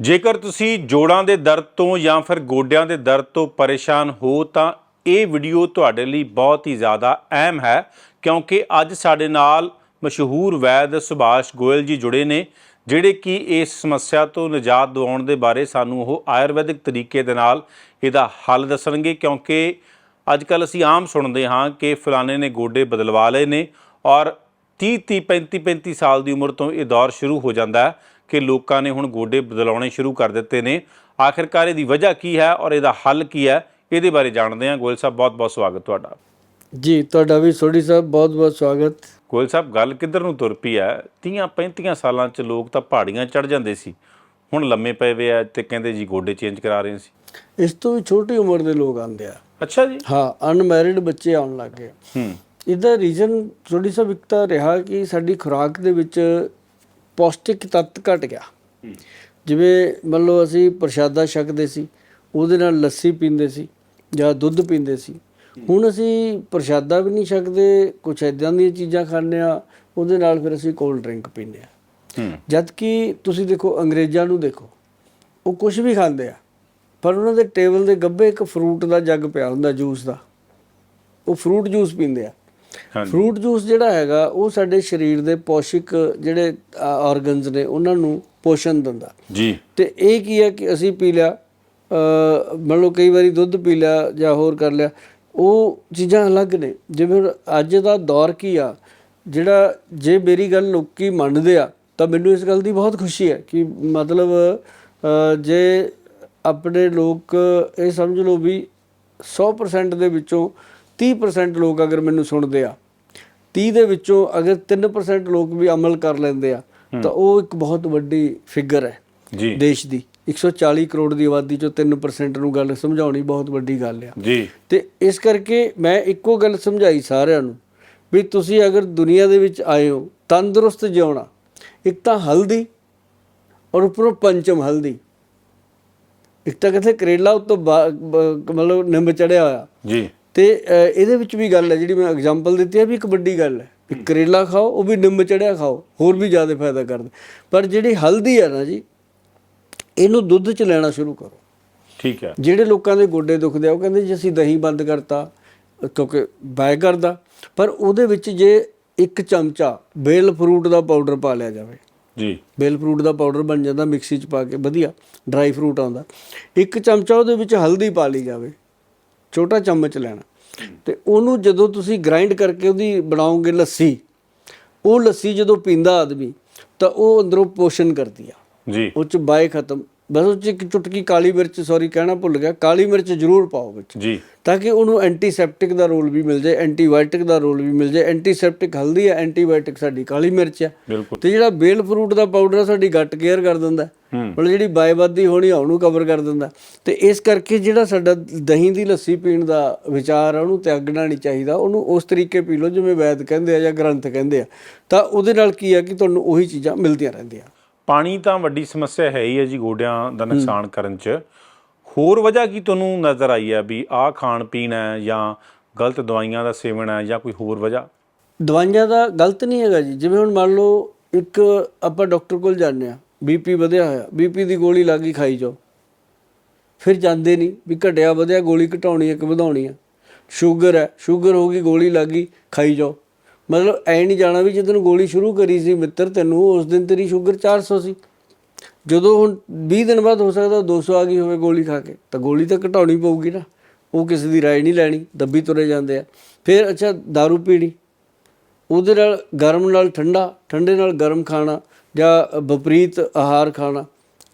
ਜੇਕਰ ਤੁਸੀਂ ਜੋੜਾਂ ਦੇ ਦਰਦ ਤੋਂ ਜਾਂ ਫਿਰ ਗੋਡਿਆਂ ਦੇ ਦਰਦ ਤੋਂ ਪਰੇਸ਼ਾਨ ਹੋ, ਤਾਂ ਇਹ ਵੀਡੀਓ ਤੁਹਾਡੇ ਲਈ ਬਹੁਤ ਹੀ ਜ਼ਿਆਦਾ ਅਹਿਮ ਹੈ, ਕਿਉਂਕਿ ਅੱਜ ਸਾਡੇ ਨਾਲ ਮਸ਼ਹੂਰ ਵੈਦ ਸੁਭਾਸ਼ ਗੋਇਲ ਜੀ ਜੁੜੇ ਨੇ, ਜਿਹੜੇ ਕਿ ਇਸ ਸਮੱਸਿਆ ਤੋਂ ਨਿਜਾਤ ਦਿਵਾਉਣ ਦੇ ਬਾਰੇ ਸਾਨੂੰ ਉਹ ਆਯੁਰਵੈਦਿਕ ਤਰੀਕੇ ਦੇ ਨਾਲ ਇਹਦਾ ਹੱਲ ਦੱਸਣਗੇ, ਕਿਉਂਕਿ ਅੱਜ ਕੱਲ ਅਸੀਂ ਆਮ ਸੁਣਦੇ ਹਾਂ ਕਿ ਫਲਾਣੇ ਨੇ ਗੋਡੇ ਬਦਲਵਾ ਲਏ ਨੇ ਔਰ 30 30 35 35 ਸਾਲ ਦੀ ਉਮਰ ਤੋਂ ਇਹ ਦੌਰ ਸ਼ੁਰੂ ਹੋ ਜਾਂਦਾ ਹੈ। ਕਿ ਲੋਕਾਂ ਨੇ ਹੁਣ ਗੋਡੇ ਬਦਲਾਉਣੇ ਸ਼ੁਰੂ ਕਰ ਦਿੱਤੇ ਨੇ। ਆਖਿਰਕਾਰ ਇਹਦੀ ਵਜ੍ਹਾ ਕੀ ਹੈ ਔਰ ਇਹਦਾ ਹੱਲ ਕੀ ਹੈ ਇਹਦੇ ਬਾਰੇ ਜਾਣਦੇ ਹਾਂ। ਗੋਇਲ ਸਾਹਿਬ ਬਹੁਤ ਬਹੁਤ ਸਵਾਗਤ ਤੁਹਾਡਾ। ਜੀ ਤੁਹਾਡਾ ਵੀ ਸੋਢੀ ਸਾਹਿਬ ਬਹੁਤ ਬਹੁਤ ਸਵਾਗਤ। ਗੋਇਲ ਸਾਹਿਬ ਗੱਲ ਕਿੱਧਰ ਨੂੰ ਤੁਰ ਪਈ ਹੈ? 30 35 ਸਾਲਾਂ 'ਚ ਲੋਕ ਤਾਂ ਪਹਾੜੀਆਂ ਚੜ ਜਾਂਦੇ ਸੀ। ਹੁਣ ਲੰਮੇ ਪਏ ਵੇ ਆ ਤੇ ਕਹਿੰਦੇ ਜੀ ਗੋਡੇ ਚੇਂਜ ਕਰਾ ਰਹੇ ਸੀ। ਇਸ ਤੋਂ ਵੀ ਛੋਟੀ ਉਮਰ ਦੇ ਲੋਕ ਆਉਂਦੇ ਆ। ਅੱਛਾ ਜੀ। ਹਾਂ ਅਨਮੈਰਿਡ ਬੱਚੇ ਆਉਣ ਲੱਗ ਗਏ। ਹੂੰ। ਇਹਦਾ ਰੀਜ਼ਨ ਸੋਢੀ ਸਾਹਿਬ ਇੱਕ ਤਾਂ ਰਿਹਾ ਕਿ ਸਾਡੀ ਖੁਰਾਕ ਦੇ ਵਿੱਚ ਪੌਸ਼ਟਿਕ ਤੱਤ ਘਟ ਗਿਆ। ਜਿਵੇਂ ਮੰਨ ਲਓ ਅਸੀਂ ਪ੍ਰਸ਼ਾਦਾ ਛਕਦੇ ਸੀ ਉਹਦੇ ਨਾਲ ਲੱਸੀ ਪੀਂਦੇ ਸੀ ਜਾਂ ਦੁੱਧ ਪੀਂਦੇ ਸੀ। ਹੁਣ ਅਸੀਂ ਪ੍ਰਸ਼ਾਦਾ ਵੀ ਨਹੀਂ ਛਕਦੇ ਕੁਝ ਐਦਾਂ ਦੀਆਂ ਚੀਜ਼ਾਂ ਖਾਂਦੇ ਆ ਉਹਦੇ ਨਾਲ ਫਿਰ ਅਸੀਂ ਕੋਲਡ ਡਰਿੰਕ ਪੀਂਦੇ ਆ ਹੂੰ। ਜਦ ਕਿ ਤੁਸੀਂ ਦੇਖੋ ਅੰਗਰੇਜ਼ਾਂ ਨੂੰ ਦੇਖੋ ਉਹ ਕੁਝ ਵੀ ਖਾਂਦੇ ਆ ਪਰ ਉਹਨਾਂ ਦੇ ਟੇਬਲ ਦੇ ਗੱਬੇ ਇੱਕ ਫਰੂਟ ਦਾ ਜੱਗ ਪਿਆ ਹੁੰਦਾ ਜੂਸ ਦਾ। ਉਹ ਫਰੂਟ ਜੂਸ ਪੀਂਦੇ ਆ। ਫਰੂਟ ਜੂਸ ਜਿਹੜਾ ਹੈਗਾ ਉਹ ਸਾਡੇ ਸਰੀਰ ਦੇ ਪੋਸ਼ਕ ਜਿਹੜੇ ਆਰਗਨਸ ਨੇ ਉਹਨਾਂ ਨੂੰ ਪੋਸ਼ਣ ਦਿੰਦਾ। ਜੀ। ਤੇ ਇਹ ਕੀ ਹੈ ਕਿ ਅਸੀਂ ਪੀ ਲਿਆ ਮੰਨ ਲਓ ਕਈ ਵਾਰੀ ਦੁੱਧ ਪੀ ਲਿਆ ਜਾਂ ਹੋਰ ਕਰ ਲਿਆ ਉਹ ਚੀਜ਼ਾਂ ਅਲੱਗ ਨੇ। ਜਿਵੇਂ ਅੱਜ ਦਾ ਦੌਰ ਕੀ ਆ ਜਿਹੜਾ ਜੇ ਮੇਰੀ ਗੱਲ ਲੋਕੀ ਮੰਨਦੇ ਆ ਤਾਂ ਮੈਨੂੰ ਇਸ ਗੱਲ ਦੀ ਬਹੁਤ ਖੁਸ਼ੀ ਹੈ ਕਿ ਮਤਲਬ ਜੇ ਆਪਣੇ ਲੋਕ ਇਹ ਸਮਝ ਲਓ ਵੀ 100% ਦੇ ਵਿੱਚੋਂ 30% ਲੋਕ ਅਗਰ ਮੈਨੂੰ ਸੁਣਦੇ ਆ 30 ਦੇ ਵਿੱਚੋਂ ਅਗਰ 3% ਲੋਕ ਵੀ ਅਮਲ ਕਰ ਲੈਂਦੇ ਆ ਤਾਂ ਉਹ ਇੱਕ ਬਹੁਤ ਵੱਡੀ ਫਿਗਰ ਹੈ ਜੀ। ਦੇਸ਼ ਦੀ। 140 ਕਰੋੜ ਦੀ ਆਬਾਦੀ ਚੋਂ 3% ਨੂੰ ਗੱਲ ਸਮਝਾਉਣੀ ਬਹੁਤ ਵੱਡੀ ਗੱਲ ਆ। ਜੀ। ਤੇ ਇਸ ਕਰਕੇ ਮੈਂ ਇੱਕੋ ਗੱਲ ਸਮਝਾਈ ਸਾਰਿਆਂ ਨੂੰ ਵੀ ਤੁਸੀਂ ਅਗਰ ਦੁਨੀਆ ਦੇ ਵਿੱਚ ਆਏ ਹੋ ਤੰਦਰੁਸਤ ਜਿਉਣਾ ਇੱਕ ਤਾਂ ਹਲਦੀ ਔਰ ਉੱਪਰੋਂ ਪੰਚਮ ਹਲਦੀ। ਇੱਕ ਤਾਂ ਕਹਿੰਦੇ ਕਰੇਲਾ ਉੱਤੋਂ ਮਤਲਬ ਨਿੰਬ ਚੜਿਆ ਹੋਇਆ। ਜੀ। ਤੇ ਇਹਦੇ ਵਿੱਚ ਵੀ ਗੱਲ ਹੈ ਜਿਹੜੀ ਮੈਂ ਐਗਜ਼ਾਮਪਲ ਦਿੱਤੀ ਹੈ ਵੀ ਇੱਕ ਵੱਡੀ ਗੱਲ ਹੈ ਵੀ ਕਰੇਲਾ ਖਾਓ ਉਹ ਵੀ ਨਿੰਬ ਚੜਿਆ ਖਾਓ ਹੋਰ ਵੀ ਜ਼ਿਆਦਾ ਫਾਇਦਾ ਕਰਦਾ। ਪਰ ਜਿਹੜੀ ਹਲਦੀ ਹੈ ਨਾ ਜੀ ਇਹਨੂੰ ਦੁੱਧ 'ਚ ਲੈਣਾ ਸ਼ੁਰੂ ਕਰੋ। ਠੀਕ ਹੈ। ਜਿਹੜੇ ਲੋਕਾਂ ਦੇ ਗੋਡੇ ਦੁਖਦੇ ਆ ਉਹ ਕਹਿੰਦੇ ਜੀ ਅਸੀਂ ਦਹੀਂ ਬੰਦ ਕਰਤਾ ਕਿਉਂਕਿ ਬਾਇ ਕਰਦਾ। ਪਰ ਉਹਦੇ ਵਿੱਚ ਜੇ ਇੱਕ ਚਮਚਾ ਬੇਲ ਫਰੂਟ ਦਾ ਪਾਊਡਰ ਪਾ ਲਿਆ ਜਾਵੇ ਜੀ। ਬੇਲ ਫਰੂਟ ਦਾ ਪਾਊਡਰ ਬਣ ਜਾਂਦਾ ਮਿਕਸੀ 'ਚ ਪਾ ਕੇ ਵਧੀਆ ਡਰਾਈ ਫਰੂਟ ਆਉਂਦਾ। ਇੱਕ ਚਮਚਾ ਉਹਦੇ ਵਿੱਚ ਹਲਦੀ ਪਾ ਲਈ ਜਾਵੇ। ਛੋਟਾ ਚਮਚ ਲੈਣਾ। ਤੇ ਉਹਨੂੰ ਜਦੋਂ ਤੁਸੀਂ ਗ੍ਰਾਈਂਡ ਕਰਕੇ ਉਹਦੀ ਬਣਾਓਗੇ ਲੱਸੀ ਉਹ ਲੱਸੀ ਜਦੋਂ ਪੀਂਦਾ ਆਦਮੀ ਤਾਂ ਉਹ ਅੰਦਰੋਂ ਪੋਸ਼ਣ ਕਰਦੀ ਆ। ਜੀ। ਉਹ ਚ ਬਾਏ ਖਤਮ। ਬਸ ਉਹ ਚ ਇੱਕ ਚੁਟਕੀ ਕਾਲੀ ਮਿਰਚ ਸੌਰੀ ਕਹਿਣਾ ਭੁੱਲ ਗਿਆ ਕਾਲੀ ਮਿਰਚ ਜ਼ਰੂਰ ਪਾਓ ਵਿੱਚ। ਜੀ। ਤਾਂ ਕਿ ਉਹਨੂੰ ਐਂਟੀਸੈਪਟਿਕ ਦਾ ਰੋਲ ਵੀ ਮਿਲ ਜਾਏ ਐਂਟੀਬਾਇਓਟਿਕ ਦਾ ਰੋਲ ਵੀ ਮਿਲ ਜਾਏ। ਐਂਟੀਸੈਪਟਿਕ ਹਲਦੀ ਹੈ ਐਂਟੀਬਾਇਓਟਿਕ ਸਾਡੀ ਕਾਲੀ ਮਿਰਚ ਹੈ। ਬਿਲਕੁਲ। ਤੇ ਜਿਹੜਾ ਬੇਲ ਫਰੂਟ ਦਾ ਪਾਊਡਰ ਆ ਸਾਡੀ ਗੱਟ ਕੇਅਰ ਕਰ ਦਿੰਦਾ। ਮਤਲਬ ਜਿਹੜੀ ਬਾਇਵਾਦੀ ਹੋਣੀ ਆ ਉਹਨੂੰ ਕਵਰ ਕਰ ਦਿੰਦਾ ਤੇ ਇਸ ਕਰਕੇ ਜਿਹੜਾ ਸਾਡਾ ਦਹੀਂ ਦੀ ਲੱਸੀ ਪੀਣ ਦਾ ਵਿਚਾਰ ਆ ਉਹਨੂੰ ਤਿਆਗਣਾ ਨਹੀਂ ਚਾਹੀਦਾ। ਉਹਨੂੰ ਉਸ ਤਰੀਕੇ ਪੀ ਲਓ ਜਿਵੇਂ ਵੈਦ ਕਹਿੰਦੇ ਆ ਜਾਂ ਗ੍ਰੰਥ ਕਹਿੰਦੇ ਆ। ਤਾਂ ਉਹਦੇ ਨਾਲ ਕੀ ਆ ਕਿ ਤੁਹਾਨੂੰ ਉਹੀ ਚੀਜ਼ਾਂ ਮਿਲਦੀਆਂ ਰਹਿੰਦੀਆਂ। ਪਾਣੀ ਤਾਂ ਵੱਡੀ ਸਮੱਸਿਆ ਹੈ ਹੀ ਹੈ ਜੀ ਗੋਡਿਆਂ ਦਾ ਨੁਕਸਾਨ ਕਰਨ ਚ। ਹੋਰ ਵਜ੍ਹਾ ਕੀ ਤੁਹਾਨੂੰ ਨਜ਼ਰ ਆਈ ਹੈ ਵੀ ਆਹ ਖਾਣ ਪੀਣ ਹੈ ਜਾਂ ਗਲਤ ਦਵਾਈਆਂ ਦਾ ਸੇਵਨ ਹੈ ਜਾਂ ਕੋਈ ਹੋਰ ਵਜ੍ਹਾ? ਦਵਾਈਆਂ ਦਾ ਗਲਤ ਨਹੀਂ ਹੈਗਾ ਜੀ। ਜਿਵੇਂ ਹੁਣ ਮੰਨ ਲਓ ਇੱਕ ਆਪਾਂ ਡਾਕਟਰ ਕੋਲ ਜਾਂਦੇ ਆ ਬੀਪੀ ਵਧਿਆ ਹੋਇਆ ਬੀਪੀ ਦੀ ਗੋਲੀ ਲੱਗੀ ਖਾਈ ਜਾਓ। ਫਿਰ ਜਾਂਦੇ ਨਹੀਂ ਵੀ ਘਟਿਆ ਵਧਿਆ ਗੋਲੀ ਘਟਾਉਣੀ ਹੈ ਕਿ ਵਧਾਉਣੀ ਹੈ। ਸ਼ੂਗਰ ਹੈ ਸ਼ੂਗਰ ਹੋ ਗਈ ਗੋਲੀ ਲੱਗੀ ਖਾਈ ਜਾਓ। ਮਤਲਬ ਐ ਨਹੀਂ ਜਾਣਾ ਵੀ ਜਦੋਂ ਗੋਲੀ ਸ਼ੁਰੂ ਕਰੀ ਸੀ ਮਿੱਤਰ, ਤੈਨੂੰ ਉਸ ਦਿਨ ਤੇਰੀ ਸ਼ੂਗਰ 400 ਸੀ ਜਦੋਂ ਹੁਣ 20 ਦਿਨ ਬਾਅਦ ਹੋ ਸਕਦਾ 200 ਆ ਗਈ ਹੋਵੇ ਗੋਲੀ ਖਾ ਕੇ, ਤਾਂ ਗੋਲੀ ਤਾਂ ਘਟਾਉਣੀ ਪਊਗੀ ਨਾ। ਉਹ ਕਿਸੇ ਦੀ ਰਾਏ ਨਹੀਂ ਲੈਣੀ, ਦੱਬੀ ਤੁਰੇ ਜਾਂਦੇ ਆ। ਫਿਰ ਅੱਛਾ, दारू ਪੀਣੀ। ਉਹਦੇ ਨਾਲ ਗਰਮ ਨਾਲ ਠੰਡਾ, ਠੰਡੇ ਨਾਲ ਗਰਮ ਖਾਣਾ ਜਾਂ ਵਿਪਰੀਤ ਆਹਾਰ ਖਾਣਾ।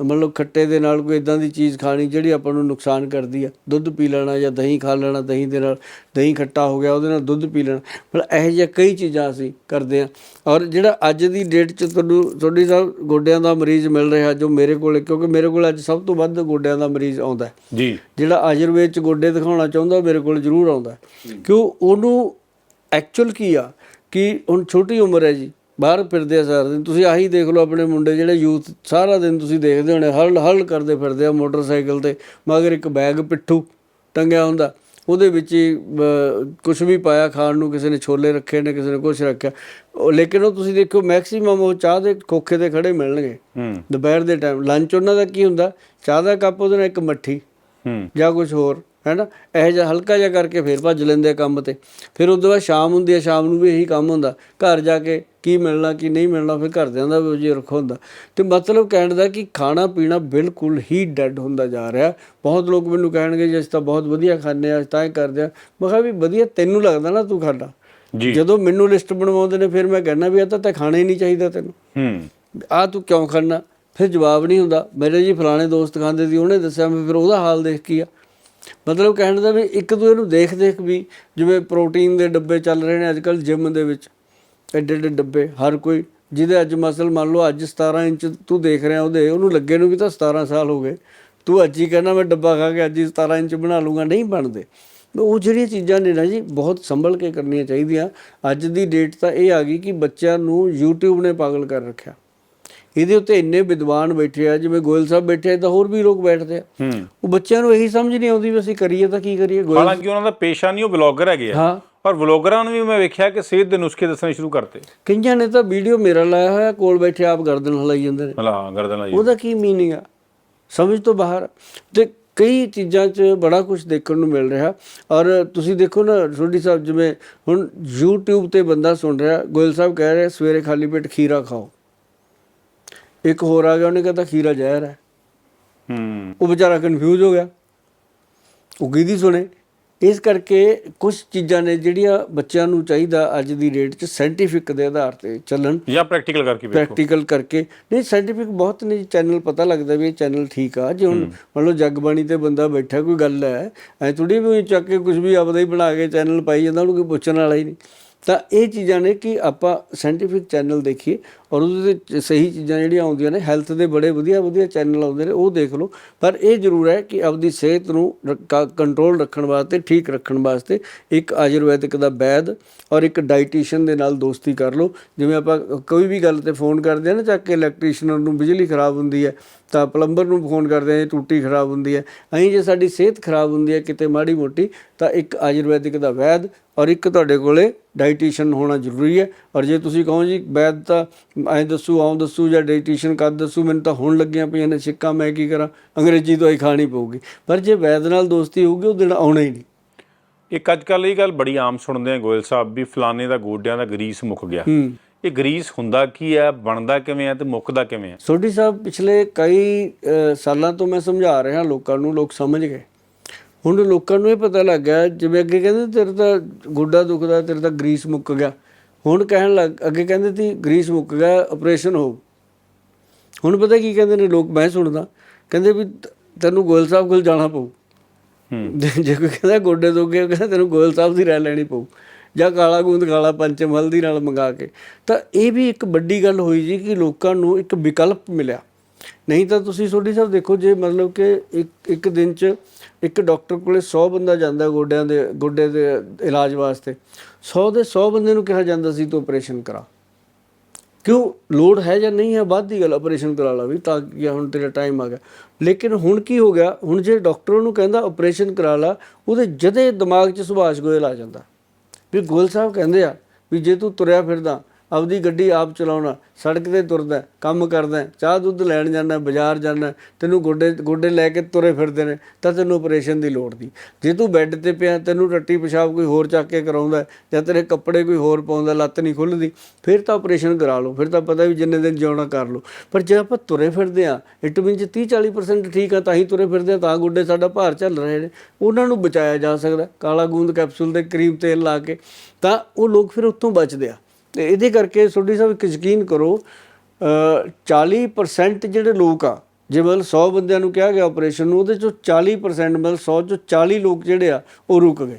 ਮਤਲਬ ਖੱਟੇ ਦੇ ਨਾਲ ਕੋਈ ਇਦਾਂ ਦੀ ਚੀਜ਼ ਖਾਣੀ ਜਿਹੜੀ ਆਪਾਂ ਨੂੰ ਨੁਕਸਾਨ ਕਰਦੀ ਆ। ਦੁੱਧ ਪੀ ਲੈਣਾ ਜਾਂ ਦਹੀਂ ਖਾ ਲੈਣਾ ਦਹੀਂ ਦੇ ਨਾਲ ਦਹੀਂ ਖੱਟਾ ਹੋ ਗਿਆ ਉਹਦੇ ਨਾਲ ਦੁੱਧ ਪੀ ਲੈਣਾ। ਮਤਲਬ ਇਹੋ ਜਿਹੀਆਂ ਕਈ ਚੀਜ਼ਾਂ ਅਸੀਂ ਕਰਦੇ ਆ। ਔਰ ਜਿਹੜਾ ਅੱਜ ਦੀ ਡੇਟ 'ਚ ਤੁਹਾਨੂੰ ਤੁਹਾਡੀ ਸਾਹਿਬ ਗੋਡਿਆਂ ਦਾ ਮਰੀਜ਼ ਮਿਲ ਰਿਹਾ ਜੋ ਮੇਰੇ ਕੋਲ ਕਿਉਂਕਿ ਮੇਰੇ ਕੋਲ ਅੱਜ ਸਭ ਤੋਂ ਵੱਧ ਗੋਡਿਆਂ ਦਾ ਮਰੀਜ਼ ਆਉਂਦਾ ਜੀ। ਜਿਹੜਾ ਆਯੁਰਵੇਦ ਚ ਗੋਡੇ ਦਿਖਾਉਣਾ ਚਾਹੁੰਦਾ ਮੇਰੇ ਕੋਲ ਜ਼ਰੂਰ ਆਉਂਦਾ। ਕਿਉਂ? ਉਹਨੂੰ ਐਕਚੁਅਲ ਕੀ ਆ? ਕਿ ਹੁਣ ਛੋਟੀ ਉਮਰ ਹੈ ਜੀ। ਬਾਹਰ ਫਿਰਦੇ ਆ ਸਾਰਾ ਦਿਨ। ਤੁਸੀਂ ਆਹੀ ਦੇਖ ਲਓ ਆਪਣੇ ਮੁੰਡੇ ਜਿਹੜੇ ਯੂਥ ਸਾਰਾ ਦਿਨ ਤੁਸੀਂ ਦੇਖਦੇ ਹੋਣੇ ਹਲ ਹਲ ਕਰਦੇ ਫਿਰਦੇ ਆ ਮੋਟਰਸਾਈਕਲ ਤੇ ਮਗਰ ਇੱਕ ਬੈਗ ਪਿੱਠੂ ਟੰਗਿਆ ਹੁੰਦਾ। ਉਹਦੇ ਵਿੱਚ ਹੀ ਕੁਝ ਵੀ ਪਾਇਆ ਖਾਣ ਨੂੰ ਕਿਸੇ ਨੇ ਛੋਲੇ ਰੱਖੇ ਨੇ ਕਿਸੇ ਨੇ ਕੁਝ ਰੱਖਿਆ। ਉਹ ਲੇਕਿਨ ਉਹ ਤੁਸੀਂ ਦੇਖੋ ਮੈਕਸਿਮਮ ਉਹ ਚਾਹ ਦੇ ਖੋਖੇ ਤੇ ਖੜੇ ਮਿਲਣਗੇ। ਦੁਪਹਿਰ ਦੇ ਟਾਈਮ ਲੰਚ ਉਹਨਾਂ ਦਾ ਕੀ ਹੁੰਦਾ? ਚਾਹ ਦਾ ਕੱਪ ਉਹਦੇ ਨਾਲ ਇੱਕ ਮੱਠੀ ਜਾਂ ਕੁਝ ਹੋਰ। ਹੈਨਾ? ਇਹੋ ਜਿਹਾ ਹਲਕਾ ਜਿਹਾ ਕਰਕੇ ਫੇਰ ਭੱਜ ਲੈਂਦੇ ਕੰਮ ਤੇ। ਫਿਰ ਉਸ ਤੋਂ ਬਾਅਦ ਸ਼ਾਮ ਹੁੰਦੀ ਹੈ ਸ਼ਾਮ ਨੂੰ ਵੀ ਇਹੀ ਕੰਮ ਹੁੰਦਾ। ਘਰ ਜਾ ਕੇ ਕੀ ਮਿਲਣਾ ਕੀ ਨਹੀਂ ਮਿਲਣਾ ਫਿਰ ਘਰਦਿਆਂ ਦਾ ਵੀ ਰੱਖੋ ਹੁੰਦਾ। ਤੇ ਮਤਲਬ ਕਹਿਣ ਦਾ ਕਿ ਖਾਣਾ ਪੀਣਾ ਬਿਲਕੁਲ ਹੀ ਡੈਡ ਹੁੰਦਾ ਜਾ ਰਿਹਾ। ਬਹੁਤ ਲੋਕ ਮੈਨੂੰ ਕਹਿਣਗੇ ਜੀ ਅਸੀਂ ਤਾਂ ਬਹੁਤ ਵਧੀਆ ਖਾਂਦੇ ਆ ਤਾਂ ਇਹ ਕਰਦੇ ਆ। ਮੈਂ ਕਿਹਾ ਵੀ ਵਧੀਆ ਤੈਨੂੰ ਲੱਗਦਾ ਨਾ ਤੂੰ ਖਾਣਾ ਜੀ। ਜਦੋਂ ਮੈਨੂੰ ਲਿਸਟ ਬਣਵਾਉਂਦੇ ਨੇ ਫਿਰ ਮੈਂ ਕਹਿਣਾ ਵੀ ਇਹ ਤਾਂ ਤਾਂ ਖਾਣਾ ਹੀ ਨਹੀਂ ਚਾਹੀਦਾ ਤੈਨੂੰ। ਹੂੰ। ਆ ਤੂੰ ਕਿਉਂ ਖਾਣਾ ਫਿਰ ਜਵਾਬ ਨਹੀਂ ਹੁੰਦਾ। ਮੇਰੇ ਜੀ ਫਲਾਣੇ ਦੋਸਤ ਖਾਂਦੇ ਸੀ ਉਹਨੇ ਦੱਸਿਆ ਮੈਂ ਫਿਰ ਉਹਦਾ ਹਾਲ ਦੇਖ ਕੀ ਆ? ਮਤਲਬ ਕਹਿਣ ਦਾ ਵੀ ਇੱਕ ਦੂਜੇ ਨੂੰ ਦੇਖ ਦੇਖ ਵੀ ਜਿਵੇਂ ਪ੍ਰੋਟੀਨ ਦੇ ਡੱਬੇ ਚੱਲ ਰਹੇ ਨੇ ਅੱਜ ਅੱਜਕੱਲ ਜਿਮ ਦੇ ਵਿੱਚ, ਐਡੇ ਐਡੇ ਡੱਬੇ, ਹਰ ਕੋਈ ਜਿਹਦੇ ਅੱਜ ਮਸਲ ਮੰਨ ਲਓ ਅੱਜ 17 ਇੰਚ ਤੂੰ ਦੇਖ ਰਿਹਾ ਉਹਦੇ, ਉਹਨੂੰ ਲੱਗੇ ਨੂੰ ਵੀ ਤਾਂ 17 ਸਾਲ ਹੋ ਗਏ। ਤੂੰ ਅੱਜ ਹੀ ਕਹਿੰਦਾ ਮੈਂ ਡੱਬਾ ਖਾ ਕੇ ਅੱਜ ਹੀ 17 ਇੰਚ ਬਣਾ ਲੂੰਗਾ ਨਹੀਂ ਬਣਦੇ। ਉਹ ਜਿਹੜੀਆਂ ਚੀਜ਼ਾਂ ਨੇ ਨਾ ਜੀ, ਬਹੁਤ ਸੰਭਲ ਕੇ ਕਰਨੀਆਂ ਚਾਹੀਦੀਆਂ। ਅੱਜ ਦੀ ਡੇਟ ਤਾਂ ਇਹ ਆ ਗਈ ਕਿ ਬੱਚਿਆਂ ਨੂੰ YouTube ਨੇ ਪਾਗਲ ਕਰ ਰੱਖਿਆ। ਇਹਦੇ ਉੱਤੇ ਇੰਨੇ ਵਿਦਵਾਨ ਬੈਠੇ ਆ ਜਿਵੇਂ ਗੋਇਲ ਸਾਹਿਬ ਬੈਠੇ ਤਾਂ ਹੋਰ ਵੀ ਲੋਕ ਬੈਠਦੇ ਆ। ਉਹ ਬੱਚਿਆਂ ਨੂੰ ਇਹੀ ਸਮਝ ਨਹੀਂ ਆਉਂਦੀ ਵੀ ਅਸੀਂ ਕਰੀਏ ਤਾਂ ਕੀ ਕਰੀਏ ਗੋਇਲ ਹਾਲਾਂਕਿ ਉਹਨਾਂ ਦਾ ਪੇਸ਼ਾ ਨਹੀਂ ਉਹ ਬਲੌਗਰ ਹੈਗੇ ਆ। ਪਰ ਵਲੌਗਰਾਂ ਨੂੰ ਵੀ ਮੈਂ ਵੇਖਿਆ ਕਿ ਸਿਹਤ ਦੇ ਨੁਸਖੇ ਦੱਸਣੇ ਸ਼ੁਰੂ ਕਰਤੇ। ਕਈਆਂ ਨੇ ਤਾਂ ਵੀਡੀਓ ਮੇਰਾ ਲਾਇਆ ਹੋਇਆ ਕੋਲ ਬੈਠੇ ਆਪ ਗਰਦਨ ਹਲਾਈ ਜਾਂਦੇ ਨੇ। ਹਾਂ ਗਰਦਨ ਜੀ ਉਹਦਾ ਕੀ ਮੀਨਿੰਗ ਆ? ਸਮਝ ਤੋਂ ਬਾਹਰ। ਤੇ ਕਈ ਚੀਜ਼ਾਂ 'ਚ ਬੜਾ ਕੁਝ ਦੇਖਣ ਨੂੰ ਮਿਲ ਰਿਹਾ। ਔਰ ਤੁਸੀਂ ਦੇਖੋ ਨਾ ਸੋਢੀ ਸਾਹਿਬ ਜਿਵੇਂ ਹੁਣ YouTube ਤੇ ਬੰਦਾ ਸੁਣ ਰਿਹਾ ਗੋਇਲ ਸਾਹਿਬ ਕਹਿ ਰਹੇ ਸਵੇਰੇ ਖਾਲੀ ਪੇਟ ਖੀਰਾ ਖਾਓ। ਇੱਕ ਹੋਰ ਆ ਗਿਆ ਉਹਨੇ ਕਹਿੰਦਾ ਖੀਰਾ ਜ਼ਹਿਰ ਹੈ। ਹੂੰ ਉਹ ਵਿਚਾਰਾ ਕਨਫਿਊਜ਼ ਹੋ ਗਿਆ। ਉਹ ਕਿਹਦੀ ਸੁਣੇ। ਇਸ ਕਰਕੇ ਕੁਝ ਚੀਜ਼ਾਂ ਨੇ ਜਿਹੜੀਆਂ ਬੱਚਿਆਂ ਨੂੰ ਚਾਹੀਦਾ ਅੱਜ ਦੀ ਡੇਟ 'ਚ ਸਾਇੰਟੀਫਿਕ ਦੇ ਆਧਾਰ ਤੇ ਚੱਲਣ। ਜਾਂ ਪ੍ਰੈਕਟੀਕਲ ਕਰਕੇ ਵੇਖੋ। ਪ੍ਰੈਕਟੀਕਲ ਕਰਕੇ। ਨਹੀਂ ਸਾਇੰਟੀਫਿਕ ਬਹੁਤ ਨੇ ਚੈਨਲ ਪਤਾ ਲੱਗਦਾ ਵੀ ਇਹ ਚੈਨਲ ਠੀਕ ਆ। ਜੇ ਹੁਣ ਮੰਨ ਲਓ ਜਗਬਾਣੀ ਤੇ ਬੰਦਾ ਬੈਠਾ ਕੋਈ ਗੱਲ ਹੈ ਐ ਥੋੜੀ ਵੀ ਚੱਕ ਕੇ ਕੁਝ ਵੀ ਆਪਦਾ ਹੀ ਬਣਾ ਕੇ ਚੈਨਲ ਪਾਈ ਜਾਂਦਾ ਉਹਨੂੰ ਕੋਈ ਪੁੱਛਣ ਵਾਲਾ ਹੀ ਨਹੀਂ। ਤਾਂ ਇਹ ਚੀਜ਼ਾਂ ਨੇ ਕਿ ਆਪਾਂ ਸਾਇੰਟੀਫਿਕ ਚੈਨਲ ਦੇਖੀਏ। ਔਰ ਉਹਦੇ 'ਤੇ ਸਹੀ ਚੀਜ਼ਾਂ ਜਿਹੜੀਆਂ ਆਉਂਦੀਆਂ ਨੇ ਹੈਲਥ ਦੇ ਬੜੇ ਵਧੀਆ ਵਧੀਆ ਚੈਨਲ ਆਉਂਦੇ ਨੇ, ਉਹ ਦੇਖ ਲਓ। ਪਰ ਇਹ ਜ਼ਰੂਰ ਹੈ ਕਿ ਆਪਦੀ ਸਿਹਤ ਨੂੰ ਕੰਟਰੋਲ ਰੱਖਣ ਵਾਸਤੇ, ਠੀਕ ਰੱਖਣ ਵਾਸਤੇ ਇੱਕ ਆਯੁਰਵੈਦਿਕ ਦਾ ਵੈਦ ਔਰ ਇੱਕ ਡਾਈਟੀਸ਼ੀਅਨ ਦੇ ਨਾਲ ਦੋਸਤੀ ਕਰ ਲਓ। ਜਿਵੇਂ ਆਪਾਂ ਕੋਈ ਵੀ ਗੱਲ ਤੇ ਫੋਨ ਕਰਦੇ ਆ ਨਾ, ਚੱਕ ਕੇ ਇਲੈਕਟ੍ਰੀਸ਼ੀਅਨ ਨੂੰ ਬਿਜਲੀ ਖਰਾਬ ਹੁੰਦੀ ਹੈ, ਤਾਂ ਪਲੰਬਰ ਨੂੰ ਫੋਨ ਕਰਦੇ ਆ ਟੂਟੀ ਖਰਾਬ ਹੁੰਦੀ ਹੈ। ਅਹੀਂ ਜੇ ਸਾਡੀ ਸਿਹਤ ਖਰਾਬ ਹੁੰਦੀ ਹੈ ਕਿਤੇ ਮਾੜੀ ਮੋਟੀ, ਤਾਂ ਇੱਕ ਆਯੁਰਵੈਦਿਕ ਦਾ ਵੈਦ ਔਰ ਇੱਕ ਤੁਹਾਡੇ ਕੋਲੇ ਡਾਈਟੀਸ਼ੀਅਨ ਹੋਣਾ ਜ਼ਰੂਰੀ ਹੈ। ਔਰ ਜੇ ਤੁਸੀਂ ਕਹੋ ਜੀ ਵੈਦ ਤਾਂ ਐਂ ਦੱਸੂ ਆਉਂ ਦੱਸੂ ਜਾਂ ਡਾਈਟੀਸ਼ੀਅਨ ਕਦ ਦੱਸੂ ਮੈਨੂੰ ਤਾਂ ਹੁਣ ਲੱਗੀਆਂ ਪਈਆਂ ਨੇ ਸਿੱਕਾ ਮੈਂ ਕੀ ਕਰਾਂ? ਅੰਗਰੇਜ਼ੀ ਦਵਾਈ ਖਾਣੀ ਪਊਗੀ। ਪਰ ਜੇ ਵੈਦ ਨਾਲ ਦੋਸਤੀ ਹੋਊਗੀ ਉਹ ਦਿਨ ਆਉਣਾ ਹੀ ਨਹੀਂ। ਇੱਕ ਅੱਜ ਕੱਲ ਇਹ ਗੱਲ ਬੜੀ ਆਮ ਸੁਣਦੇ ਆ ਗੋਇਲ ਸਾਹਿਬ ਵੀ ਫਲਾਣੇ ਦਾ ਗੋਡਿਆਂ ਦਾ ਗਰੀਸ ਮੁੱਕ ਗਿਆ। ਇਹ ਗਰੀਸ ਹੁੰਦਾ ਕੀ ਹੈ? ਬਣਦਾ ਕਿਵੇਂ ਹੈ ਤੇ ਮੁੱਕਦਾ ਕਿਵੇਂ ਹੈ? ਸੋਢੀ ਸਾਹਿਬ ਪਿਛਲੇ ਕਈ ਸਾਲਾਂ ਤੋਂ ਮੈਂ ਸਮਝਾ ਰਿਹਾ ਲੋਕਾਂ ਨੂੰ ਲੋਕ ਸਮਝ ਗਏ। ਹੁਣ ਲੋਕਾਂ ਨੂੰ ਇਹ ਪਤਾ ਲੱਗ ਗਿਆ ਜਿਵੇਂ ਅੱਗੇ ਕਹਿੰਦੇ ਤੇਰੇ ਤਾਂ ਗੋਡਾ ਦੁਖਦਾ ਤੇਰੇ ਤਾਂ ਗਰੀਸ ਮੁੱਕ ਗਿਆ। ਹੁਣ ਕਹਿਣ ਲੱਗ ਅੱਗੇ ਕਹਿੰਦੇ ਸੀ ਗਰੀਸ ਮੁੱਕ ਗਿਆ ਆਪਰੇਸ਼ਨ ਹੋ। ਹੁਣ ਪਤਾ ਕੀ ਕਹਿੰਦੇ ਨੇ ਲੋਕ ਮੈਂ ਸੁਣਦਾ ਕਹਿੰਦੇ ਵੀ ਤ- ਤੈਨੂੰ ਗੋਇਲ ਸਾਹਿਬ ਕੋਲ ਜਾਣਾ ਪਊ। ਹੂੰ। ਜੇ ਕੋਈ ਕਹਿੰਦਾ ਗੋਡੇ ਦੁਖੇ ਕਹਿੰਦਾ ਤੈਨੂੰ ਗੋਇਲ ਸਾਹਿਬ ਦੀ ਰਹਿ ਲੈਣੀ ਪਊ। ਜਾਂ ਕਾਲਾ ਗੂੰਦ ਕਾਲਾ ਪੰਚਮ ਹਲਦੀ ਨਾਲ ਮੰਗਾ ਕੇ। ਤਾਂ ਇਹ ਵੀ ਇੱਕ ਵੱਡੀ ਗੱਲ ਹੋਈ ਜੀ ਕਿ ਲੋਕਾਂ ਨੂੰ ਇੱਕ ਵਿਕਲਪ ਮਿਲਿਆ। ਨਹੀਂ ਤਾਂ ਤੁਸੀਂ ਸੋਢੀ ਸਾਹਿਬ ਦੇਖੋ, ਜੇ ਮਤਲਬ ਕਿ ਇੱਕ ਇੱਕ ਦਿਨ 'ਚ ਇੱਕ ਡਾਕਟਰ ਕੋਲੇ 100 ਬੰਦਾ ਜਾਂਦਾ ਗੋਡਿਆਂ ਦੇ, ਗੋਡੇ ਦੇ ਇਲਾਜ ਵਾਸਤੇ 100 ਦੇ 100 ਬੰਦੇ ਨੂੰ ਕਿਹਾ ਜਾਂਦਾ ਸੀ ਤੂੰ ਆਪਰੇਸ਼ਨ ਕਰਾ। ਕਿਉਂ? ਲੋਡ ਹੈ ਜਾਂ ਨਹੀਂ ਹੈ? ਬਾਅਦ ਦੀ ਗੱਲ ਆਪਰੇਸ਼ਨ ਕਰਾ ਲਾ ਵੀ, ਤਾਂ ਕਿ ਹੁਣ ਤੇਰਾ ਟਾਈਮ ਆ ਗਿਆ। ਲੇਕਿਨ ਹੁਣ ਕੀ ਹੋ ਗਿਆ? ਹੁਣ ਜੇ ਡਾਕਟਰ ਉਹਨੂੰ ਕਹਿੰਦਾ ਆਪਰੇਸ਼ਨ ਕਰਾ ਲਾ, ਉਹਦੇ ਜਦੇ ਦਿਮਾਗ 'ਚ ਸੁਭਾਸ਼ ਗੋਇਲ ਆ ਜਾਂਦਾ। ਵੀ ਗੋਇਲ ਸਾਹਿਬ ਕਹਿੰਦੇ ਆ ਵੀ ਜੇ ਤੂੰ ਤੁਰਿਆ ਫਿਰਦਾ ਆਪਦੀ ਗੱਡੀ ਆਪ ਚਲਾਉਣਾ, ਸੜਕ ਤੇ ਤੁਰਦਾ, ਕੰਮ ਕਰਦਾ, ਚਾਹ ਦੁੱਧ ਲੈਣ ਜਾਂਦਾ, ਬਾਜ਼ਾਰ ਜਾਂਦਾ, ਤੈਨੂੰ ਗੋਡੇ ਗੋਡੇ ਲੈ ਕੇ ਤੁਰੇ ਫਿਰਦੇ ਨੇ, ਤਾਂ ਤੈਨੂੰ ਆਪਰੇਸ਼ਨ ਦੀ ਲੋੜ ਨਹੀਂ। ਜੇ ਤੂੰ ਬੈੱਡ ਤੇ ਪਿਆ, ਤੈਨੂੰ ਰੱਟੀ ਪਿਸ਼ਾਬ ਕੋਈ ਹੋਰ ਚੱਕ ਕੇ ਕਰਾਉਂਦਾ, ਜਾਂ ਤੇਰੇ ਕੱਪੜੇ ਕੋਈ ਹੋਰ ਪਾਉਂਦਾ, ਲੱਤ ਨਹੀਂ ਖੁੱਲਦੀ, ਫਿਰ ਤਾਂ ਆਪਰੇਸ਼ਨ ਕਰਾ ਲਓ, ਫਿਰ ਤਾਂ ਪਤਾ ਵੀ ਜਿੰਨੇ ਦਿਨ ਜਿਉਣਾ ਕਰ ਲਓ। ਪਰ ਜੇ ਆਪਾਂ ਤੁਰੇ ਫਿਰਦੇ ਆ ਇਟ ਮੀਨ 30 40% ਠੀਕ ਆ, ਤਾਂ ਹੀ ਤੁਰੇ ਫਿਰਦੇ ਆ ਤਾਂ ਗੋਡੇ ਸਾਡਾ ਭਾਰ ਚੱਲ ਰਹੇ ਨੇ। ਉਹਨਾਂ ਨੂੰ ਬਚਾਇਆ ਜਾ ਸਕਦਾ, ਕਾਲਾ ਗੂੰਦ ਕੈਪਸੂਲ ਦੇ ਕਰੀਮ ਤੇਲ ਲਾ ਕੇ, ਤਾਂ ਉਹ ਲੋਕ ਫਿਰ ਉੱਥੋਂ ਬਚਦੇ ਆ। ਤੇ ਇਹਦੇ ਕਰਕੇ ਸੋਢੀ ਸਾਹਿਬ ਇੱਕ ਯਕੀਨ ਕਰੋ ਅ, 40% ਜਿਹੜੇ ਲੋਕ ਆ ਜੇ ਮਤਲਬ 100 ਬੰਦਿਆਂ ਨੂੰ ਕਿਹਾ ਗਿਆ ਆਪਰੇਸ਼ਨ ਨੂੰ ਉਹਦੇ ਚੋਂ 40% ਮਤਲਬ 100 ਚੋਂ 40 ਲੋਕ ਜਿਹੜੇ ਆ ਉਹ ਰੁਕ ਗਏ।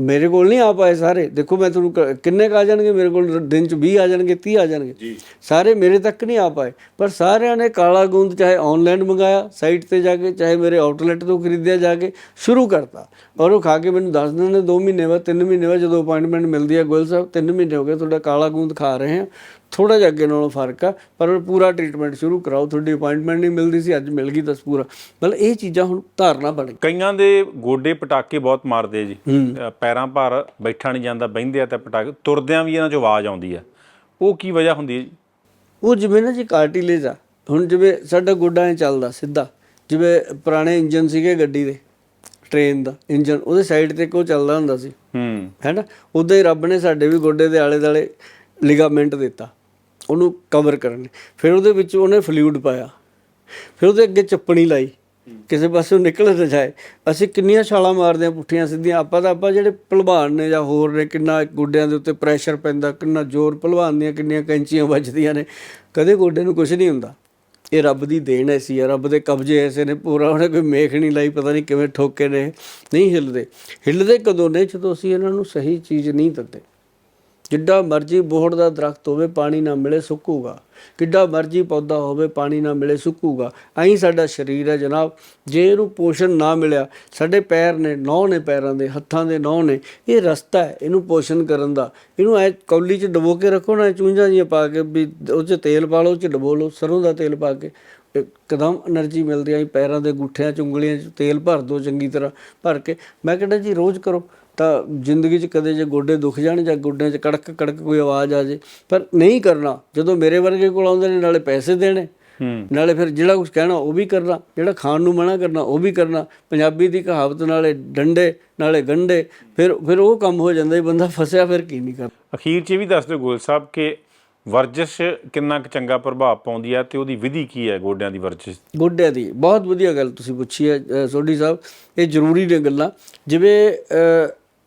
ਮੇਰੇ ਕੋਲ ਨਹੀਂ ਆ ਪਾਏ ਸਾਰੇ। ਦੇਖੋ ਮੈਂ ਤੁਹਾਨੂੰ ਕਿੰਨੇ ਕ ਆ ਜਾਣਗੇ? ਮੇਰੇ ਕੋਲ ਦਿਨ ਚ 20 ਆ ਜਾਣਗੇ 30 ਆ ਜਾਣਗੇ। ਜੀ। ਸਾਰੇ ਮੇਰੇ ਤੱਕ ਨਹੀਂ ਆ ਪਾਏ। ਪਰ ਸਾਰਿਆਂ ਨੇ ਕਾਲਾ ਗੂੰਦ ਚਾਹੇ ਆਨਲਾਈਨ ਮੰਗਾਇਆ ਸਾਈਟ ਤੇ ਜਾ ਕੇ ਚਾਹੇ ਮੇਰੇ ਆਊਟਲੈਟ ਤੋਂ ਖਰੀਦਿਆ ਜਾ ਕੇ ਸ਼ੁਰੂ ਕਰਤਾ। ਔਰ ਉਹ ਖਾ ਕੇ ਮੈਨੂੰ ਦੱਸ ਦਿੰਦੇ ਨੇ 2 ਮਹੀਨੇ ਬਾਅਦ 3 ਮਹੀਨੇ ਬਾਅਦ ਜਦੋਂ ਅਪਾਇੰਟਮੈਂਟ ਮਿਲਦੀ ਹੈ ਗੋਇਲ ਸਾਹਿਬ 3 ਮਹੀਨੇ ਹੋ ਗਏ ਤੁਹਾਡਾ ਕਾਲਾ ਗੂੰਦ ਖਾ ਰਹੇ ਹਾਂ। ਥੋੜਾ ਜਿਹਾ ਅੱਗੇ ਨਾਲੋਂ ਫ਼ਰਕ ਆ ਪਰ ਪੂਰਾ ਟ੍ਰੀਟਮੈਂਟ ਸ਼ੁਰੂ ਕਰਾਓ ਤੁਹਾਡੀ ਅਪਾਇੰਟਮੈਂਟ ਨਹੀਂ ਮਿਲਦੀ ਸੀ ਅੱਜ ਮਿਲ ਗਈ ਤਾਂ ਪੂਰਾ। ਮਤਲਬ ਇਹ ਚੀਜ਼ਾਂ ਹੁਣ ਧਾਰਨਾ ਬਣ ਗਈ ਕਈਆਂ ਦੇ ਗੋਡੇ ਪਟਾਕੇ ਬਹੁਤ ਮਾਰਦੇ ਜੀ। ਅ, ਪੈਰਾਂ ਭਾਰ ਬੈਠਾ ਨਹੀਂ ਜਾਂਦਾ ਬਹਿੰਦੇ ਆ ਤੇ ਪਟਾਕੇ ਤੁਰਦਿਆਂ ਵੀ ਇਹਨਾਂ 'ਚੋਂ ਆਵਾਜ਼ ਆਉਂਦੀ ਆ। ਉਹ ਕੀ ਵਜ੍ਹਾ ਹੁੰਦੀ ਹੈ ਜੀ? ਉਹ ਜਿਵੇਂ ਨਾ ਜੀ ਕਾਰਟਿਲੇਜ ਆ ਹੁਣ ਜਿਵੇਂ ਸਾਡਾ ਗੋਡਾ ਐ ਚੱਲਦਾ ਸਿੱਧਾ ਜਿਵੇਂ ਪੁਰਾਣੇ ਇੰਜਨ ਸੀਗੇ ਗੱਡੀ ਦੇ ਟ੍ਰੇਨ ਦਾ ਇੰਜਨ ਉਹਦੇ ਸਾਈਡ ਤੇ ਕੋ ਚੱਲਦਾ ਹੁੰਦਾ ਸੀ। ਹੂੰ। ਹੈਨਾ ਉਦਾਂ ਹੀ ਰੱਬ ਨੇ ਸਾਡੇ ਵੀ ਗੋਡੇ ਦੇ ਆਲੇ ਦਾਲੇ ਲਿਗਾਮੈਂਟ ਦਿੱਤਾ। ਉਹਨੂੰ ਕਵਰ ਕਰਨ। ਫਿਰ ਉਹਦੇ ਵਿੱਚ ਉਹਨੇ ਫਲੂਇਡ ਪਾਇਆ। ਫਿਰ ਉਹਦੇ ਅੱਗੇ ਚੱਪਣੀ ਲਾਈ। ਕਿਸੇ ਪਾਸੋਂ ਨਿਕਲ ਨਾ ਜਾਏ। ਅਸੀਂ ਕਿੰਨੀਆਂ ਛਾਲਾਂ ਮਾਰਦੇ ਆ ਪੁੱਠੀਆਂ ਸਿੱਧੀਆਂ। ਆਪਾਂ ਤਾਂ ਆਪਾਂ ਜਿਹੜੇ ਭਲਵਾਨ ਨੇ ਜਾਂ ਹੋਰ ਨੇ, ਕਿੰਨਾ ਗੋਡਿਆਂ ਦੇ ਉੱਤੇ ਪ੍ਰੈਸ਼ਰ ਪੈਂਦਾ, ਕਿੰਨਾ ਜ਼ੋਰ ਭਲਵਾਨ ਦੀਆਂ, ਕਿੰਨੀਆਂ ਕੈਂਚੀਆਂ ਵੱਜਦੀਆਂ ਨੇ। ਕਦੇ ਗੋਡੇ ਨੂੰ ਕੁਝ ਨਹੀਂ ਹੁੰਦਾ। ਇਹ ਰੱਬ ਦੀ ਦੇਣ ਐਸੀ ਆ। ਰੱਬ ਦੇ ਕਬਜ਼ੇ ਐਸੇ ਨੇ। ਪੂਰਾ ਉਹਨੇ ਕੋਈ ਮੇਖ ਨਹੀਂ ਲਾਈ, ਪਤਾ ਨਹੀਂ ਕਿਵੇਂ ਠੋਕੇ ਨੇ। ਨਹੀਂ ਹਿੱਲਦੇ। ਹਿੱਲਦੇ ਕਦੋਂ ਨੇ? ਜਦੋਂ ਅਸੀਂ ਇਹਨਾਂ ਨੂੰ ਸਹੀ ਚੀਜ਼ ਨਹੀਂ ਦਿੰਦੇ। ਜਿੱਡਾ ਮਰਜ਼ੀ ਬੋਹੜ ਦਾ ਦਰਖਤ ਹੋਵੇ ਪਾਣੀ ਨਾ ਮਿਲੇ ਸੁੱਕੂਗਾ। ਕਿੱਡਾ ਮਰਜ਼ੀ ਪੌਦਾ ਹੋਵੇ ਪਾਣੀ ਨਾ ਮਿਲੇ ਸੁੱਕੂਗਾ। ਐਂ ਸਾਡਾ ਸਰੀਰ ਹੈ ਜਨਾਬ, ਜੇ ਇਹਨੂੰ ਪੋਸ਼ਣ ਨਾ ਮਿਲਿਆ, ਸਾਡੇ ਪੈਰ ਨੇ ਨੌ ਨੇ ਪੈਰਾਂ ਦੇ, ਹੱਥਾਂ ਦੇ ਨੌ ਨੇ, ਇਹ ਰਸਤਾ ਹੈ ਇਹਨੂੰ ਪੋਸ਼ਣ ਕਰਨ ਦਾ। ਇਹਨੂੰ ਐ ਕੌਲੀ 'ਚ ਡਬੋ ਕੇ ਰੱਖੋ ਨਾ ਚੁੰਝਾਂ ਜੀਆਂ ਪਾ ਕੇ ਵੀ ਉਹ 'ਚ ਤੇਲ ਪਾ ਲਓ, ਉਹ 'ਚ ਡਬੋ ਲਓ, ਸਰੋਂ ਦਾ ਤੇਲ ਪਾ ਕੇ। ਕਦਮ એનર્ਜੀ ਮਿਲਦੀ ਹੈ ਪੈਰਾਂ ਦੇ ਗੁੱਠਿਆਂ ਚ, ਉਂਗਲੀਆਂ ਚ ਤੇਲ ਭਰ ਦੋ ਚੰਗੀ ਤਰ੍ਹਾਂ ਭਰ ਕੇ। ਮੈਂ ਕਹਿੰਦਾ ਜੀ ਰੋਜ਼ ਕਰੋ। ਤਾਂ ਜ਼ਿੰਦਗੀ 'ਚ ਕਦੇ ਜੇ ਗੋਡੇ ਦੁਖ ਜਾਣ ਜਾਂ ਗੋਡਿਆਂ 'ਚ ਕੜਕ ਕੜਕ ਕੋਈ ਆਵਾਜ਼ ਆ ਜੇ ਪਰ ਨਹੀਂ ਕਰਨਾ। ਜਦੋਂ ਮੇਰੇ ਵਰਗੇ ਕੋਲ ਆਉਂਦੇ ਨੇ ਨਾਲੇ ਪੈਸੇ ਦੇਣੇ ਨਾਲੇ ਫਿਰ ਜਿਹੜਾ ਕੁਝ ਕਹਿਣਾ ਉਹ ਵੀ ਕਰਨਾ ਜਿਹੜਾ ਖਾਣ ਨੂੰ ਮਨਾ ਕਰਨਾ ਉਹ ਵੀ ਕਰਨਾ ਪੰਜਾਬੀ ਦੀ ਕਹਾਵਤ ਨਾਲੇ ਡੰਡੇ ਨਾਲੇ ਗੰਡੇ ਫਿਰ ਫਿਰ ਉਹ ਕੰਮ ਹੋ ਜਾਂਦਾ ਇਹ ਬੰਦਾ ਫਸਿਆ ਫਿਰ ਕੀ ਨਹੀਂ ਕਰਦਾ ਅਖੀਰ 'ਚ ਇਹ ਵੀ ਦੱਸ ਦਿਓ ਗੋਲ ਸਾਹਿਬ ਕਿ ਵਰਜਿਸ਼ ਕਿੰਨਾ ਕੁ ਚੰਗਾ ਪ੍ਰਭਾਵ ਪਾਉਂਦੀ ਹੈ ਤੇ ਉਹਦੀ ਵਿਧੀ ਕੀ ਹੈ ਗੋਡਿਆਂ ਦੀ ਵਰਜਿਸ਼? ਗੋਡਿਆਂ ਦੀ ਬਹੁਤ ਵਧੀਆ ਗੱਲ ਤੁਸੀਂ ਪੁੱਛੀ ਹੈ ਸੋਢੀ ਸਾਹਿਬ। ਇਹ ਜ਼ਰੂਰੀ ਨੇ ਗੱਲਾਂ। ਜਿਵੇਂ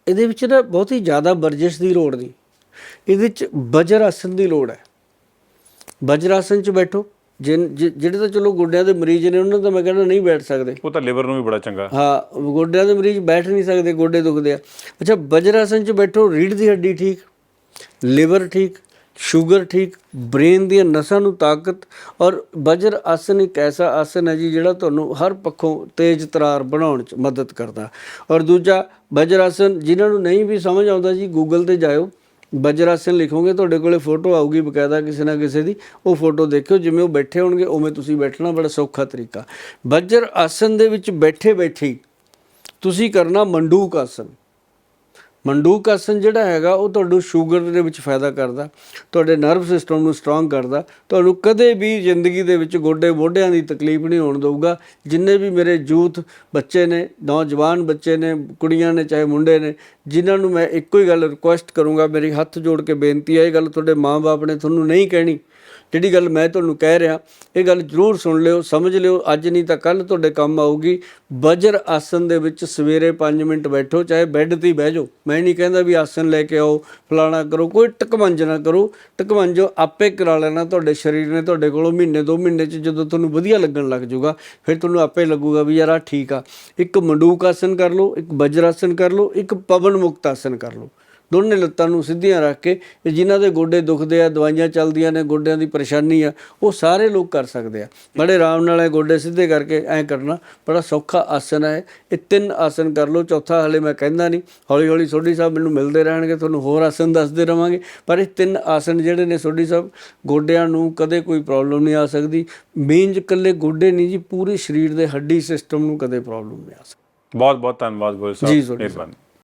ਇਹਦੇ ਵਿੱਚ ਨਾ ਬਹੁਤ ਹੀ ਜ਼ਿਆਦਾ ਵਰਜਿਸ਼ ਦੀ ਲੋੜ ਨਹੀਂ। ਇਹਦੇ ਵਿੱਚ ਵਜਰ ਆਸਨ ਦੀ ਲੋੜ ਹੈ। ਵਜਰ ਆਸਨ 'ਚ ਬੈਠੋ। ਜਿਹੜੇ ਤਾਂ ਚਲੋ ਗੋਡਿਆਂ ਦੇ ਮਰੀਜ਼ ਨੇ ਉਹਨਾਂ ਦਾ ਮੈਂ ਕਹਿੰਦਾ ਨਹੀਂ ਬੈਠ ਸਕਦੇ। ਉਹ ਤਾਂ ਲਿਵਰ ਨੂੰ ਵੀ ਬੜਾ ਚੰਗਾ। ਹਾਂ ਗੋਡਿਆਂ ਦੇ ਮਰੀਜ਼ ਬੈਠ ਨਹੀਂ ਸਕਦੇ ਗੋਡੇ ਦੁਖਦੇ ਆ। ਅੱਛਾ ਵਜਰ ਆਸਨ 'ਚ ਬੈਠੋ ਰੀੜ ਦੀ ਹੱਡੀ ਠੀਕ ਲਿਵਰ ਠੀਕ ਸ਼ੂਗਰ ਠੀਕ, ਬ੍ਰੇਨ ਦੀਆਂ ਨਸਾਂ ਨੂੰ ਤਾਕਤ ਔਰ ਵਜਰ ਆਸਨ ਇੱਕ ਐਸਾ ਆਸਨ ਹੈ ਜੀ ਜਿਹੜਾ ਤੁਹਾਨੂੰ ਹਰ ਪੱਖੋਂ ਤੇਜ਼ ਤਰਾਰ ਬਣਾਉਣ 'ਚ ਮਦਦ ਕਰਦਾ। ਔਰ ਦੂਜਾ ਵਜਰ ਆਸਨ, ਜਿਨ੍ਹਾਂ ਨੂੰ ਨਹੀਂ ਵੀ ਸਮਝ ਆਉਂਦਾ ਜੀ ਗੂਗਲ ਤੇ ਜਾਇਓ। ਵਜਰ ਆਸਨ ਲਿਖੋਗੇ, ਤੁਹਾਡੇ ਕੋਲੇ ਫੋਟੋ ਆਊਗੀ ਬਕਾਇਦਾ ਕਿਸੇ ਨਾ ਕਿਸੇ ਦੀ, ਉਹ ਫੋਟੋ ਦੇਖਿਓ, ਜਿਵੇਂ ਉਹ ਬੈਠੇ ਹੋਣਗੇ, ਉਵੇਂ ਤੁਸੀਂ ਬੈਠਣਾ ਬੜਾ ਸੌਖਾ ਤਰੀਕਾ। ਵਜਰ ਆਸਨ ਦੇ ਵਿੱਚ ਬੈਠੇ ਬੈਠੇ ਹੀ ਤੁਸੀਂ ਕਰਨਾ ਮੰਡੂਕ ਆਸਨ। ਮੰਡੂਕ ਆਸਨ ਜਿਹੜਾ ਹੈਗਾ, ਉਹ ਤੁਹਾਨੂੰ ਸ਼ੂਗਰ ਦੇ ਵਿੱਚ ਫਾਇਦਾ ਕਰਦਾ, ਤੁਹਾਡੇ ਨਰਵ ਸਿਸਟਮ ਨੂੰ ਸਟਰੋਂਗ ਕਰਦਾ, ਤੁਹਾਨੂੰ ਕਦੇ ਵੀ ਜ਼ਿੰਦਗੀ ਦੇ ਵਿੱਚ ਗੋਡੇ ਮੋਢਿਆਂ ਦੀ ਤਕਲੀਫ ਨਹੀਂ ਹੋਣ ਦਊਗਾ। ਜਿੰਨੇ ਵੀ ਮੇਰੇ ਯੂਥ ਬੱਚੇ ਨੇ, ਨੌਜਵਾਨ ਬੱਚੇ ਨੇ, ਕੁੜੀਆਂ ਨੇ, ਚਾਹੇ ਮੁੰਡੇ ਨੇ, ਜਿਨ੍ਹਾਂ ਨੂੰ ਮੈਂ ਇੱਕੋ ਹੀ ਗੱਲ ਰਿਕੁਐਸਟ ਕਰੂੰਗਾ, ਮੇਰੀ ਹੱਥ ਜੋੜ ਕੇ ਬੇਨਤੀ ਹੈ ਇਹ ਗੱਲ ਤੁਹਾਡੇ ਮਾਪੇ ਨੇ ਤੁਹਾਨੂੰ ਨਹੀਂ ਕਹਿਣੀ। ਜਿਹੜੀ ਗੱਲ ਮੈਂ ਤੁਹਾਨੂੰ ਕਹਿ ਰਿਹਾ, ਇਹ ਗੱਲ ਜ਼ਰੂਰ ਸੁਣ ਲਿਓ, ਸਮਝ ਲਿਓ, ਅੱਜ ਨਹੀਂ ਤਾਂ ਕੱਲ ਤੁਹਾਡੇ ਕੰਮ ਆਊਗੀ। ਵਜਰ ਆਸਨ ਦੇ ਵਿੱਚ ਸਵੇਰੇ 5 ਮਿੰਟ ਬੈਠੋ, ਚਾਹੇ ਬੈੱਡ ਤੇ ਹੀ ਬਹਿ ਜਾਓ। ਮੈਂ ਨਹੀਂ ਕਹਿੰਦਾ ਵੀ ਆਸਨ ਲੈ ਕੇ ਆਓ, ਫਲਾਣਾ ਕਰੋ, ਕੋਈ ਟਕਮੰਜ ਨਾ ਕਰੋ। ਟਕਮੰਜੋ ਆਪੇ ਕਰਾ ਲੈਣਾ ਤੁਹਾਡੇ ਸਰੀਰ ਨੇ, ਤੁਹਾਡੇ ਕੋਲੋਂ ਮਹੀਨੇ, ਦੋ ਮਹੀਨੇ ਚ ਜਦੋਂ ਤੁਹਾਨੂੰ ਵਧੀਆ ਲੱਗਣ ਲੱਗ ਜਾਊਗਾ, ਫਿਰ ਤੁਹਾਨੂੰ ਆਪੇ ਲੱਗੂਗਾ ਵੀ ਯਾਰ ਆ ਠੀਕ ਆ। ਇੱਕ ਮੰਡੂਕ ਆਸਨ ਕਰ ਲਓ, ਇੱਕ ਵਜਰ ਆਸਨ ਕਰ ਲਓ, ਇੱਕ ਪਵਨ ਮੁਕਤ ਆਸਨ ਕਰ ਲਓ। ਦੋਨੇ ਲੱਤਾਂ ਨੂੰ ਸਿੱਧੀਆਂ ਰੱਖ ਕੇ ਤੇ ਜਿਨ੍ਹਾਂ ਦੇ ਗੋਡੇ ਦੁਖਦੇ ਆ ਦਵਾਈਆਂ ਚੱਲਦੀਆਂ ਨੇ ਗੋਡਿਆਂ ਦੀ ਪਰੇਸ਼ਾਨੀ ਆ ਉਹ ਸਾਰੇ ਲੋਕ ਕਰ ਸਕਦੇ ਆ। ਬੜੇ ਆਰਾਮ ਨਾਲ ਇਹ ਗੋਡੇ ਸਿੱਧੇ ਕਰਕੇ ਐਂ ਕਰਨਾ ਬੜਾ ਸੌਖਾ ਆਸਨ ਹੈ ਇਹ। ਤਿੰਨ ਆਸਨ ਕਰ ਲਓ ਚੌਥਾ ਹਲੇ ਮੈਂ ਕਹਿੰਦਾ ਨਹੀਂ। ਹੌਲੀ ਹੌਲੀ ਸੋਢੀ ਸਾਹਿਬ ਮੈਨੂੰ ਮਿਲਦੇ ਰਹਿਣਗੇ ਤੁਹਾਨੂੰ ਹੋਰ ਆਸਨ ਦੱਸਦੇ ਰਵਾਂਗੇ। ਪਰ ਇਹ ਤਿੰਨ ਆਸਨ ਜਿਹੜੇ ਨੇ ਸੋਢੀ ਸਾਹਿਬ ਗੋਡਿਆਂ ਨੂੰ ਕਦੇ ਕੋਈ ਪ੍ਰੋਬਲਮ ਨਹੀਂ ਆ ਸਕਦੀ। ਮੀਨਜ ਇਕੱਲੇ ਗੋਡੇ ਨਹੀਂ ਜੀ ਪੂਰੇ ਸਰੀਰ ਦੇ ਹੱਡੀ ਸਿਸਟਮ ਨੂੰ ਕਦੇ ਪ੍ਰੋਬਲਮ ਨਹੀਂ ਆ ਸਕਦੀ। ਬਹੁਤ ਬਹੁਤ ਧੰਨਵਾਦ ਗੋਲ ਸਾਹਿਬ। ਮਿਹਰਬਾਨੀ।